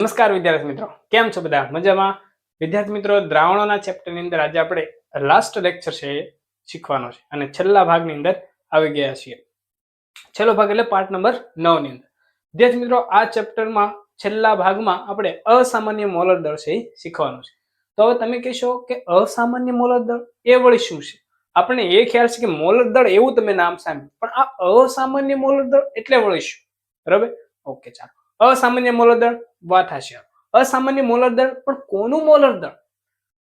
નમસ્કાર વિદ્યાર્થી મિત્રો. કેમ છો બધા? મજામાં? વિદ્યાર્થી મિત્રો, દ્રાવણોના ચેપ્ટરની અંદર આજે આપણે લાસ્ટ લેક્ચર છે શીખવાનો છે. અને છેલ્લા ભાગની અંદર આવી ગયા છીએ. છેલ્લો ભાગ એટલે પાર્ટ નંબર નવની અંદર. વિદ્યાર્થી મિત્રો, આ ચેપ્ટરમાં છેલ્લા ભાગમાં આપણે અસામાન્ય મોલર દળ છે એ શીખવાનું છે. તો હવે તમે કહેશો કે અસામાન્ય મોલર દળ એ વળી શું છે? આપણને એ ખ્યાલ છે કે મોલર દળ એવું તમે નામ સાંભળ્યું. પણ આ અસામાન્ય મોલર દળ એટલે વળી શું? બરાબર? ઓકે, ચાલો. અસામાન્ય મોલર દળ વાત હશે. અસામાન્ય મોલર દળ પણ કોનું મોલર દળ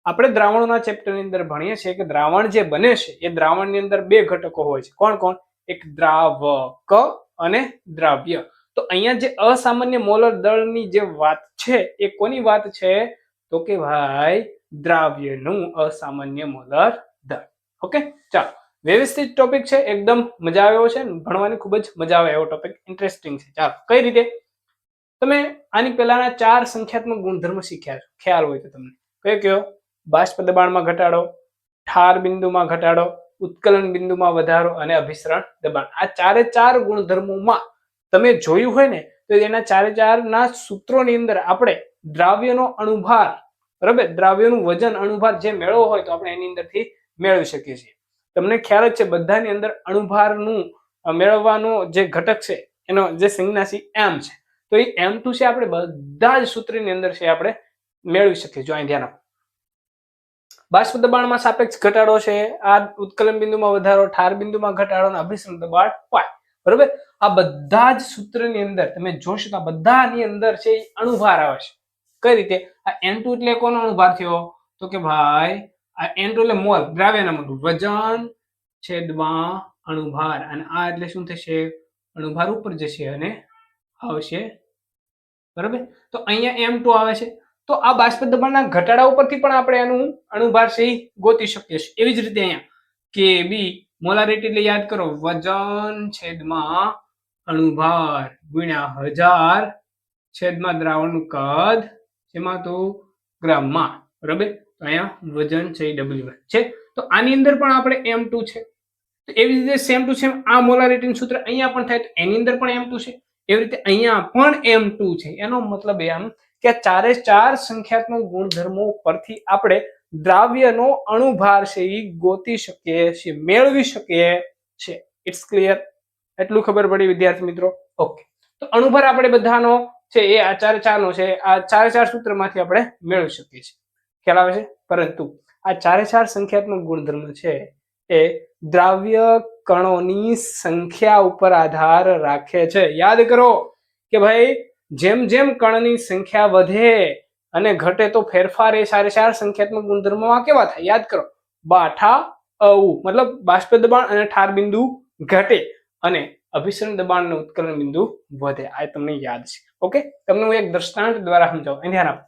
આપણે દ્રાવણોના ચેપ્ટરની અંદર ભણીએ છીએ કે દ્રાવણ જે બને છે, એ દ્રાવણની અંદર બે ઘટકો હોય છે. કોણ કોણ? એક દ્રાવક અને દ્રાવ્ય. તો અહીંયા જે અસામાન્ય મોલર દળની જે વાત છે, એ કોની વાત છે? તો કે ભાઈ, દ્રાવ્યનું અસામાન્ય મોલર દળ ઓકે? ચાલો. વ્યવસ્થિત ટોપિક છે, એકદમ મજા આવે એવો છે, ભણવાની ખૂબ જ મજા આવે એવો ટોપિક ઇન્ટરેસ્ટિંગ છે. ચાલો. કઈ રીતે? તમે આની પહેલાના ચાર સંખ્યાત્મક ગુણધર્મ શીખ્યા છો. ખ્યાલ હોય તો તમને. કયો કયો? બાષ્પ દબાણમાં ઘટાડો, ઠાર બિંદુમાં ઘટાડો, ઉત્કલન બિંદુમાં વધારો અને અભિસરણ દબાણ. આ ચારે ચાર ગુણધર્મોમાં તમે જોયું હોય ને, તો એના ચારે ચાર ના સૂત્રોની અંદર આપણે દ્રાવ્યનો અણુભાર, બરાબર? દ્રાવ્યનું વજન અણુભાર જે મેળવો હોય તો આપણે એની અંદરથી મેળવી શકીએ છીએ. તમને ખ્યાલ જ છે, બધાની અંદર અણુભારનું મેળવવાનો જે ઘટક છે, એનો જે સંજ્ઞાસી એમ છે. તો એ એમ ટુ છે, આપણે બધા જ સૂત્રની અંદર છે, આપણે મેળવી શકીએ જો અહીં ધ્યાન બાષ્પ દબાણમાં સાપેક્ષ ઘટાડો છે, આ ઉત્કલન બિંદુમાં વધારો, ઠાર બિંદુમાં ઘટાડો અને અભિસરણ દબાણ પાય બરોબર? આ બધા જ સૂત્રની અંદર, તમે જોશો તો બધાની અંદર છે, એ અણુભાર આવે છે. કઈ રીતે? આ એન ટુ એટલે કોનો અણુભાર થયો? તો કે ભાઈ, આ એન ટુ એટલે મોલ, દ્રાવ્યના મોલ વજન છેદમાં અણુભાર. અને આ એટલે શું થશે? અણુભાર ઉપર જશે અને આવશે. બરાબર? તો અહીંયા એમ ટુ આવે છે. તો આ બાષ્પ દબાણના ઘટાડા ઉપરથી પણ આપણે એનું અણુભાર છે ગોતી શકીએ છીએ. એવી જ રીતે અહીંયા કે બી મોલારિટી એટલે યાદ કરો, વજન છેદમાં અણુભાર ગુણ્યા હજાર છેદમાં દ્રાવણનું કદ જેમાં તો ગ્રામમાં બરાબર? તો અહીંયા વજન છે ડબલ્યુ છે? તો આની અંદર પણ આપણે એમ ટુ છે. તો એવી રીતે સેમ ટુ સેમ આ મોલારિટીનું સૂત્ર અહીંયા પણ થાય તો એની અંદર પણ એમ ટુ છે. એવી રીતે અહીંયા પણ એમ ટુ છે. એનો મતલબ એમ કે ચારે ચાર સંખ્યાત્મક ગુણધર્મો પરથી આપણે દ્રાવ્યનો અણુભાર છે એ ગોતી શકીએ છીએ, મેળવી શકીએ છીએ. ઇટ્સ ક્લિયર એટલું ખબર પડી વિદ્યાર્થી મિત્રો? ઓકે તો અણુભાર આપણે બધાનો છે એ આ ચારે ચારનો છે, આ ચારે ચાર સૂત્રમાંથી આપણે મેળવી શકીએ છીએ. ખ્યાલ આવે છે? પરંતુ આ ચારે ચાર સંખ્યાત્મક ગુણધર્મ છે એ દ્રાવ્ય કણોની સંખ્યા ઉપર આધાર રાખે છે. યાદ કરો કે ભાઈ, જેમ જેમ કણની સંખ્યા વધે અને ઘટે તો ફેરફાર એ સારે સાર સંખ્યાત્મક ગુણધર્મોમાં કેવા થાય? યાદ કરો. બાઠા અઉ મતલબ બાષ્પ દબાણ અને ઠાર બિંદુ ઘટે અને અભિસરણ દબાણ અને ઉત્કલન બિંદુ વધે. આ તમને યાદ છે. ઓકે? તમને હું એક દ્રષ્ટાંત દ્વારા સમજાવું. ધ્યાન આપો.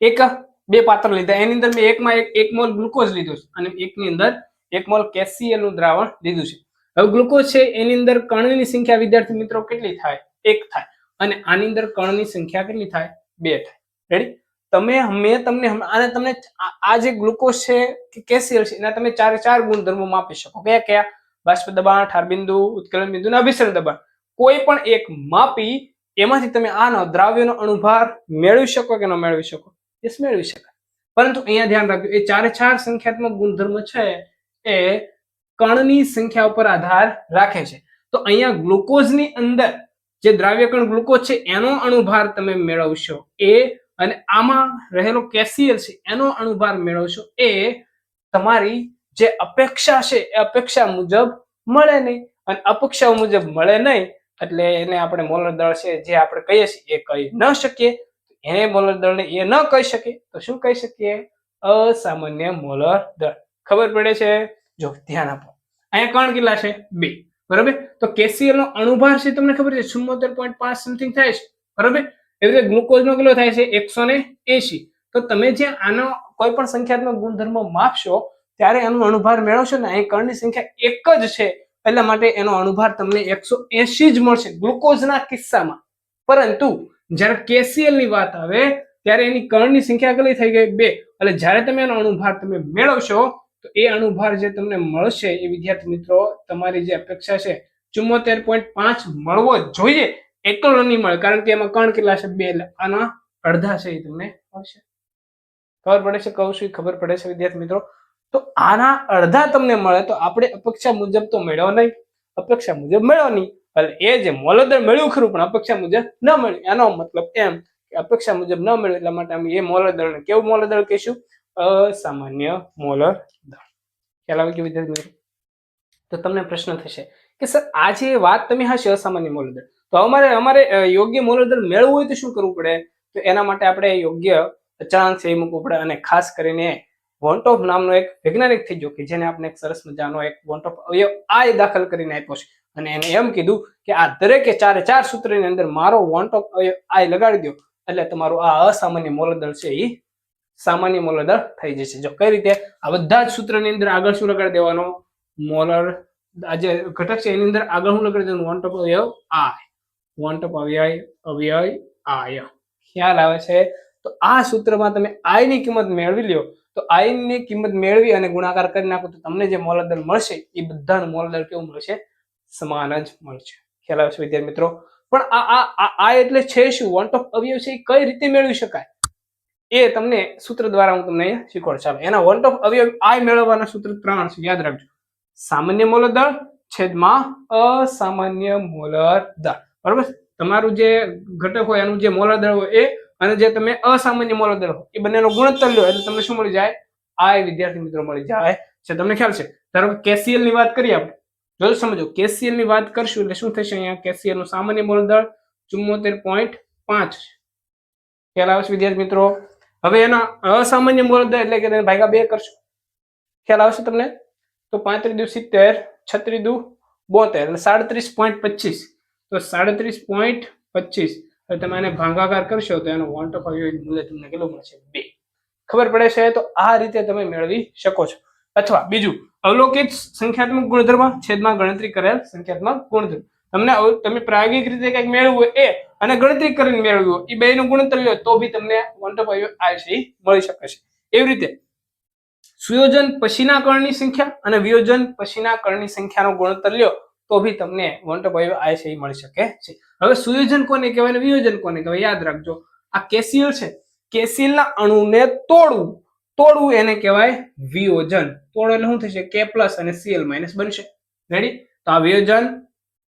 એક, બે પાત્ર લીધા. એની અંદર મેં એકમાં એક એક મોલ ગ્લુકોઝ લીધો અને એકની અંદર એક મોલ કેસીએલનું દ્રાવણ લીધું છે. હવે ગ્લુકોઝ છે, એની અંદર કણની સંખ્યા, વિદ્યાર્થી મિત્રો, કેટલી થાય? એક થાય. અને આની અંદર કણની સંખ્યા કેટલી થાય? બે થાય. રેડી તમે મેં તમને આને તમને આ- જે ગ્લુકોઝ છે, કે કેસીએલ છે, એના તમે ચારે ચાર ગુણધર્મો માપી શકો. કયા કયા? બાષ્પ દબાણ ઠાર બિંદુ ઉત્કલન બિંદુ અને અભિસરણ દબાણ. કોઈ પણ એક માપી, એમાંથી તમે આનો દ્રાવ્યનો અણુભાર મેળવી શકો કે ન મેળવી શકો? યસ મેળવી શકાય. પરંતુ અહીંયા ધ્યાન રાખજો, એ ચારે ચાર સંખ્યાત્મક ગુણધર્મ છે એ કણની સંખ્યા ઉપર આધાર રાખે છે. તો અહીંયા ગ્લુકોઝની અંદર જે દ્રાવ્ય કણ ગ્લુકોઝ છે, એનો અણુભાર તમે મેળવશો એ અને આમાં રહેલો કેસીએલ છે, એનો અણુભાર મેળવશો એ તમારી જે અપેક્ષા છે, એ અપેક્ષા મુજબ મળે નહીં અને અપેક્ષા મુજબ મળે નહીં એટલે એને આપણે મોલર દળ છે જે આપણે કહીએ છીએ, એ કહી ન શકીએ. એને મોલર દળને એ ન કહી શકીએ, તો શું કહી શકીએ? અસામાન્ય મોલર દળ. ખબર પડે છે? જો, ધ્યાન આપો. અહીંયા કણ કેટલા છે? બે. બરાબર? તો કેસીએલ નો અણુભાર છે તમને ખબર છે? ચુમ્મોતેર પોઈન્ટ પાંચ સમથિંગ થાય છે. બરાબર? એવી રીતે ગ્લુકોઝ નો કેટલો થાય છે? એકસો ને એસી તો તમે જે આનો કોઈ પણ સંખ્યાત્મક ગુણધર્મ માપશો, ત્યારે એનો અણુભાર મેળવશો ને અહીં કણની સંખ્યા એક જ છે. એટલા માટે એનો અણુભાર તમને એકસો એસી જ મળશે ગ્લુકોઝના કિસ્સામાં. પરંતુ, જ્યારે કેસીએલની વાત આવે, ત્યારે એની કણની સંખ્યા કેટલી થઈ ગઈ? બે. એટલે જ્યારે તમે એનો અણુભાર તમે મેળવશો તો એ અણુભાર જે તમને મળશે એ વિદ્યાર્થી મિત્રો, તમારી જે અપેક્ષા છે, ચુમ્મોતેર પોઈન્ટ પાંચ મળવો જોઈએ એકલો નહીં મળે કારણ કે એમાં કણ કેટલા છે? બે એટલે આના અડધા છે એ તમને મળશે. ખબર પડે છે? કહું છું ખબર પડે છે વિદ્યાર્થી મિત્રો. તો આના અડધા તમને મળે તો આપણે અપેક્ષા મુજબ તો મેળવો નહીં. અપેક્ષા મુજબ મેળવો નહીં. એટલે એ જે મોલદર મળ્યું ખરું, પણ અપેક્ષા મુજબ ન મળ્યું. એનો મતલબ એમ કે અપેક્ષા મુજબ ન મળ્યું, એટલા માટે અમે એ મોલદળને કેવું મોલદળ કહીશું? અસામાન્ય મોલર દળ ખ્યાલ આવે કે વિદ્યાર્થી મિત્રો? તો તમને પ્રશ્ન થશે કે સર, આ જે વાત તમે હશે અસામાન્ય મોલદળ તો અમારે અમારે યોગ્ય મોલર દળ મેળવવું હોય તો શું કરવું પડે? તો એના માટે આપણે યોગ્ય અચળાંક છે એ મૂકવું પડે અને ખાસ કરીને વોન્ટ ઓફ નામનો એક વૈજ્ઞાનિક થઈ ગયો કે જેને આપણે એક સરસ મજાનો એક વોન્ટ ઓફ અવયવ આ દાખલ કરીને આપ્યો છે. અને એને એમ કીધું કે આ દરેકે ચારે ચાર સૂત્રની અંદર મારો વોન્ટ ઓફ અવયવ આ લગાડી દો એટલે તમારું આ અસામાન્ય મોલદળ છે એ સામાન્ય મોલદળ થઈ જશે. જો કઈ રીતે? આ બધા જ સૂત્રની અંદર આગળ શું લગાડી દેવાનો? મોલર, આ જે ઘટક છે, એની અંદર આગળ શું લગાડી દેવાનું? વોન્ટ ઓફ અવયવ આય વોન્ટ ઓફ અવયવ અવયવ આય ખ્યાલ આવે છે? તો આ સૂત્રમાં તમે આયની કિંમત મેળવી લ્યો. તો આયની કિંમત મેળવી અને ગુણાકાર કરી નાખો, તો તમને જે મોલદળ મળશે, એ બધાનું દર કેવું મળશે? સમાન જ મળશે. ખ્યાલ આવે છે વિદ્યાર્થી મિત્રો? પણ આ આ આ એટલે છે શું? વોન્ટ ઓફ અવયવ છે એ કઈ રીતે મેળવી શકાય? એ તમને સૂત્ર દ્વારા હું તમને અહીંયા શીખવાડ ચાલો, એના વોલ્ટ ઓફ અવયવ આય મેળવવાના સૂત્ર ત્રણ છે. યાદ રાખજો. સામાન્ય મોલર દળ છેદમાં અસામાન્ય મોલર દળ બરોબર? તમારું જે ઘટક હોય એનું જે મોલર દળ હોય એ, અને જે તમે અસામાન્ય મોલર દળ હોય, એ બંનેનો ગુણોત્તર લો, એટલે તમને શું મળી જાય? આય વિદ્યાર્થી મિત્રો મળી જાય. છે, તમને ખ્યાલ છે? ધારો કેસીએલની વાત કરીએ આપણે. જો સમજો, કેસીએલની વાત કરશું એટલે શું થશે અહીંયા? કેસીએલનું સામાન્ય મોલર દળ ચુમ્મોતેર પોઈન્ટ પાંચ ખ્યાલ આવે છે વિદ્યાર્થી મિત્રો? હવે એના અસામાન્ય મુહૂર્ત એટલે કે ભાગ્યા બે કરશો. ખ્યાલ આવશે તમને? તો પાંત્રીસ દુ સિત્તેર, છત્રીસ દુ બોતેર, એટલે સાડત્રીસ પોઈન્ટ પચીસ. તો સાડત્રીસ પોઈન્ટ પચીસ. હવે તમે એને ભાગાકાર કરશો તો એનો વોન્ટ ઓફ મૂલ્ય તમને કેટલું મળશે? બે. ખબર પડે છે? તો આ રીતે તમે મેળવી શકો છો. અથવા બીજું, અવલોકિત સંખ્યાત્મક ગુણધર્મ છેદમાં ગણતરી કરેલ સંખ્યાત્મક ગુણધર્મ. તમને તમે પ્રાયોગિક રીતે કંઈક મેળવવું એ અને ગણતરી કરીને મેળવવું એ એ બેનું ગુણોત્તર લો તો બી તમને વોન્ટ ઓફ આ છે ઈ મળી શકે છે. એવી રીતે સુયોજન પછીના કણની સંખ્યા અને વિયોજન પછીના કણની સંખ્યાનો ગુણોત્તર લ્યો, તો બી તમને વોન્ટ ઓફ આ છે મળી શકે છે. હવે સુયોજન કોને કહેવાય અને વિયોજન કોને કહેવાય, યાદ રાખજો, આ કેસિયલ છે. કેસીલના અણુને તોડવું તોડવું એને કહેવાય વિયોજન. તોડો એટલે શું થશે? કે પ્લસ અને સીએલ માઇનસ બનશે. રેડી તો આ વિયોજન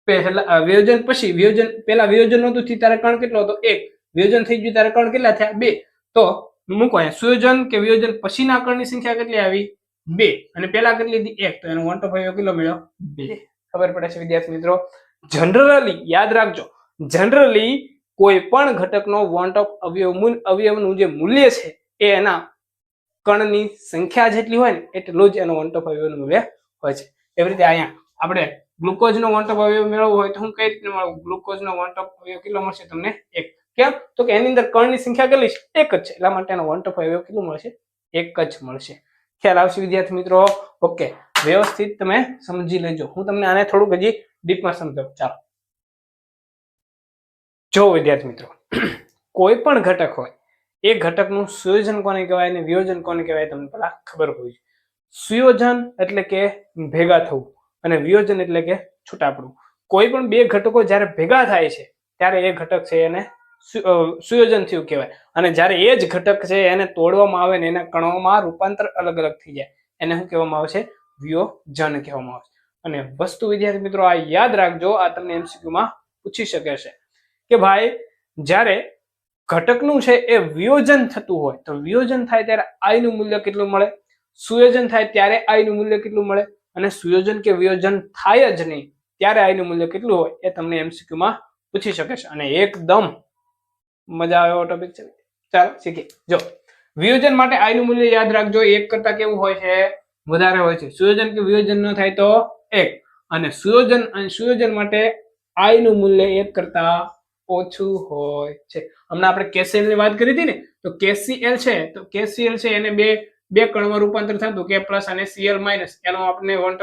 પહેલા વિયોજન પછી, વિયોજન, પહેલા વિયોજન નહોતું થયું ત્યારે કણ કેટલો હતો? એક. વિયોજન થઈ ગયું ત્યારે કણ કેટલા થયા? બે. તો મૂકો અહીંયા, સુયોજન કે વિયોજન પછીના કણની સંખ્યા કેટલી આવી? બે. અને પેલા કેટલી હતી એક. તો એનો વન ટુ ફાઈવ કેટલો મળ્યો? બે. ખબર પડે છે વિદ્યાર્થી મિત્રો? જનરલી યાદ રાખજો જનરલી કોઈ પણ ઘટકનો વોન્ટ ઓફ અવયવ અવયવનું જે મૂલ્ય છે, એ એના કણની સંખ્યા જેટલી હોય ને, એટલું જ એનો વોન્ટ ઓફ અવયવનું મૂલ્ય હોય છે. એવી રીતે અહીંયા આપણે ગ્લુકોઝનો વોન્ટ ઓફ અવયવ મેળવવો હોય તો હું કઈ રીતે મળવું ગ્લુકોઝનો વોન્ટ ઓફ અવયવ કેટલો મળશે તમને? એક. કેમ? તો કે એની અંદર કણની સંખ્યા કેટલી છે? એક જ છે. એટલા માટે એનો વોન્ટ ઓફ અવયવ કેટલું મળશે? એક જ મળશે. ખ્યાલ આવશે વિદ્યાર્થી મિત્રો? ઓકે. વ્યવસ્થિત તમે સમજી લેજો. હું તમને આને થોડુંક હજી ડીપમાં સમજાવું. ચાલો. જો વિદ્યાર્થી મિત્રો, કોઈ પણ ઘટક હોય, એ ઘટકનું સુયોજન કોને કહેવાય અને વિયોજન કોને કહેવાય તમને પહેલા ખબર હોવી જોઈએ. સુયોજન એટલે કે ભેગા થવું. અને વિયોજન એટલે કે છૂટાપણું કોઈ પણ બે ઘટકો જ્યારે ભેગા થાય છે, ત્યારે એ ઘટક છે એને સુયોજન થયું કહેવાય. અને જ્યારે એ જ ઘટક છે એને તોડવામાં આવે ને એના કણોમાં રૂપાંતર અલગ અલગ થઈ જાય. એને શું કહેવામાં આવે છે? વિયોજન કહેવામાં આવે છે. અને વસ્તુ વિદ્યાર્થી મિત્રો, આ યાદ રાખજો, આ તમને એમસીક્યુમાં પૂછી શકે છે કે ભાઈ, જ્યારે ઘટકનું છે એ વિયોજન થતું હોય, તો વિયોજન થાય ત્યારે આઈનું મૂલ્ય કેટલું મળે? સુયોજન થાય ત્યારે આઈનું મૂલ્ય કેટલું મળે? અને સુયોજન કે વિયોજન થાય જ નહીં, ત્યારે આઈનું મૂલ્ય કેટલું હોય એ તમને MCQ માં પૂછી શકે છે. અને એકદમ મજા આવે એવો ટોપિક છે. ચાલો, શીખીએ. જો, વિયોજન માટે આઈનું મૂલ્ય યાદ રાખજો. એક કરતા કેવું હોય છે? વધારે હોય છે. સુયોજન કે વિયોજન ન થાય તો એક. અને સુયોજન અને સુયોજન માટે આઈનું મૂલ્ય એક કરતા ઓછું હોય છે. હમણાં આપણે કેસીએલની વાત કરી હતી ને, તો કેસીએલ છે, તો કેસીએલ છે, એને બે બે કણમાં રૂપાંતર થતું કે પ્લસ અને સીએલ માઇનસ, એનો આપણે વોન્ટ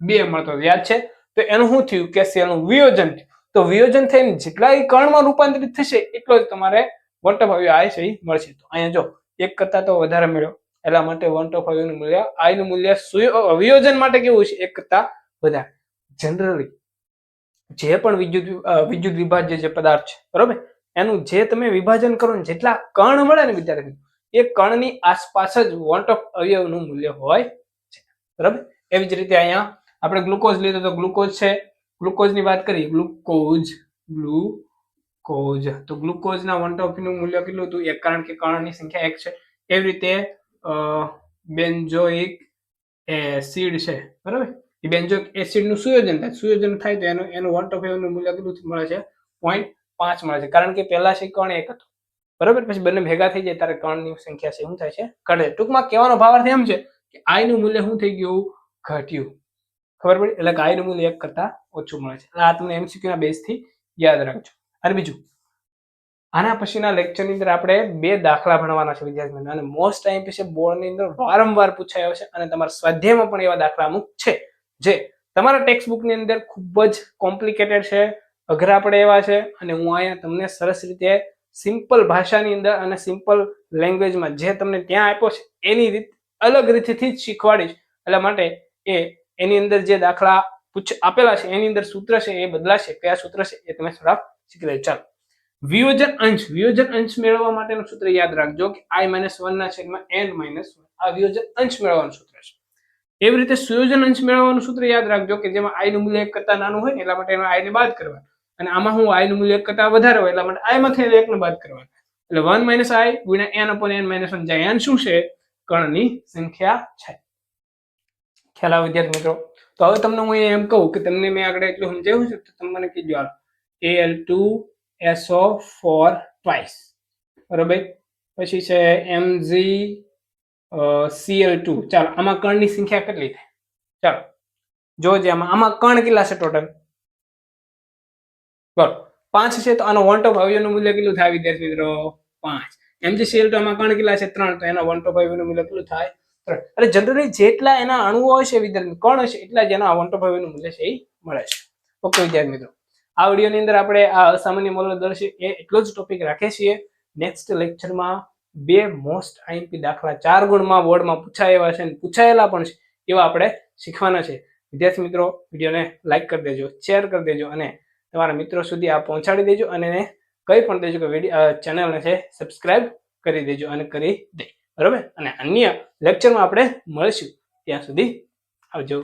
બે મળતો. યાદ છે? તો એનું શું થયું કે સીએલનું વિયોજન તો વિયોજન થઈને જેટલા કણમાં રૂપાંતરિત થશે, એટલો જ તમારે વોન્ટ ઓફ આ છે ઈ મળશે. તો અહીંયા જો, એક કરતા તો વધારે મળ્યો. એટલા માટે વોન્ટ ઓફનું મૂલ્ય આયનું મૂલ્ય વિયોજન માટે કેવું છે? એક કરતા વધારે. જનરલી જે પણ વિદ્યુત વિદ્યુત વિભાજ્ય જે પદાર્થ છે, બરોબર? એનું જે તમે વિભાજન કરો ને જેટલા કણ મળે ને વિદ્યાર્થી એ કણની આસપાસ જ વોન્ટ ઓફ અવયવનું મૂલ્ય હોય છે. બરાબર? એવી જ રીતે અહીંયા આપણે ગ્લુકોઝ લીધો તો ગ્લુકોઝ છે. ગ્લુકોઝની વાત કરીએ, ગ્લુકોઝ ગ્લુકોઝ. તો ગ્લુકોઝના વોન્ટ ઓફનું મૂલ્ય કેટલું હતું? એક, કારણ કે કણની સંખ્યા એક છે. એવી રીતે બેન્જોઇક એસિડ છે. બરાબર? એ બેન્જોઇક એસિડનું સુયોજન થાય. સુયોજન થાય તો એનું એનું વોન્ટ ઓફનું મૂલ્ય કેટલું મળે છે? પોઈન્ટ પાંચ મળે છે. કારણ કે પહેલા છે કણ એક હતો. બરાબર? પછી બંને ભેગા થઈ જાય ત્યારે કણની સંખ્યા છે, શું થાય છે? ઘટે. ટૂંકમાં કહેવાનો ભાવાર્થ એમ છે કે આઈ નું મૂલ્ય શું થઈ ગયું? ઘટ્યું. ખબર પડી? એટલે કે આઈ નું મૂલ્ય એક કરતા ઓછું મળે છે. આ તમને એમસીક્યુ ના બેઝથી યાદ રાખજો. અને બીજું, આના પછીના લેક્ચરની અંદર આપણે બે દાખલા ભણવાના છે વિદ્યાર્થી અને મોસ્ટ ટાઈમ છે બોર્ડની અંદર વારંવાર પૂછાયો છે અને તમારા સ્વાધ્યાયમાં પણ એવા દાખલા અમુક છે જે તમારા ટેક્સ્ટ બુકની અંદર ખૂબ જ કોમ્પ્લિકેટેડ છે, અઘરા પડે એવા છે અને હું અહીંયા તમને સરસ રીતે સિમ્પલ ભાષાની અંદર અને સિમ્પલ લેંગ્વેજમાં જે તમને ત્યાં આપ્યો છે, એની રીત અલગ રીતથી જ શીખવાડીશ એટલા માટે એ એની અંદર જે દાખલા પૂછ આપેલા છે, એની અંદર સૂત્ર છે, એ બદલાશે. કયા સૂત્ર છે, એ તમે થોડા શીખી લેજો. ચાલો. વિયોજન અંશ. વિયોજન અંશ મેળવવા માટેનું સૂત્ર યાદ રાખજો કે આઈ માઇનસ વન ના છેદમાં એન માઇનસ આ વિયોજન અંશ મેળવવાનું સૂત્ર છે. એવી રીતે સુયોજન અંશ મેળવવાનું સૂત્ર યાદ રાખજો કે જેમાં આઈનું મૂલ્ય એક કરતા નાનું હોય ને, એટલા માટે એમાં i ને બાદ કરવાનું. અને આમાં હું i નું મૂલ્ય એક વધારે હોય એટલા માટે i માંથી એકને બાદ કરવા એટલે વન માઇનસ આઈ ગુણ્યા N upon N minus one જ્યાં એન શું છે? કણની સંખ્યા છે. ખ્યાલ આવે વિદ્યાર્થી મિત્રો? તો હવે તમને હું એમ કહું કે તમને મેં આગળ એટલું સમજાવ્યું છે, તો તમે મને કીધું A L two S O four twice બરોબર? પછી છે એમજી સીએલ ટુ ચાલો, આમાં કણની સંખ્યા કેટલી થાય? ચાલો જોજે આમાં આમાં કણ કેટલા છે ટોટલ બરોબર પાંચ છે તો આનો વોન્ટ ઓફ અવયવનું મૂલ્ય કેટલું થાય, વિદ્યાર્થી મિત્રો? પાંચ. એમજી સીએલ ટુ આમાં કણ કેટલા છે? ત્રણ. તો એના વોન્ટ ઓફ અવયવનું મૂલ્ય કેટલું થાય? ત્રણ. એટલે જનરલી જેટલા એના અણુઓ હશે વિદ્યાર્થી કણ હશે એટલા જ એના વોન્ટ ઓફ અવયવનું મૂલ્ય છે એ મળે છે. ઓકે, વિદ્યાર્થી મિત્રો. આ વિડીયોની અંદર આપણે આ અસામાન્ય મૂલ્ય છે એ એટલો જ ટોપિક રાખીએ છીએ. નેક્સ્ટ લેક્ચરમાં બે મોસ્ટ આઈએમપી દાખલા ચાર ગુણમાં બોર્ડમાં એવા છે અને પૂછાયેલા પણ છે, એવા આપણે શીખવાના છે. વિદ્યાર્થી મિત્રો, વિડીયોને લાઇક કરી દેજો શેર કરી દેજો અને તમારા મિત્રો સુધી આ પહોંચાડી દેજો અને એને કહી પણ દેજો કે ચેનલને છે સબસ્ક્રાઇબ કરી દેજો અને કરી દે. બરાબર? અને અન્ય લેક્ચરમાં આપણે મળીશું. ત્યાં સુધી આવજો.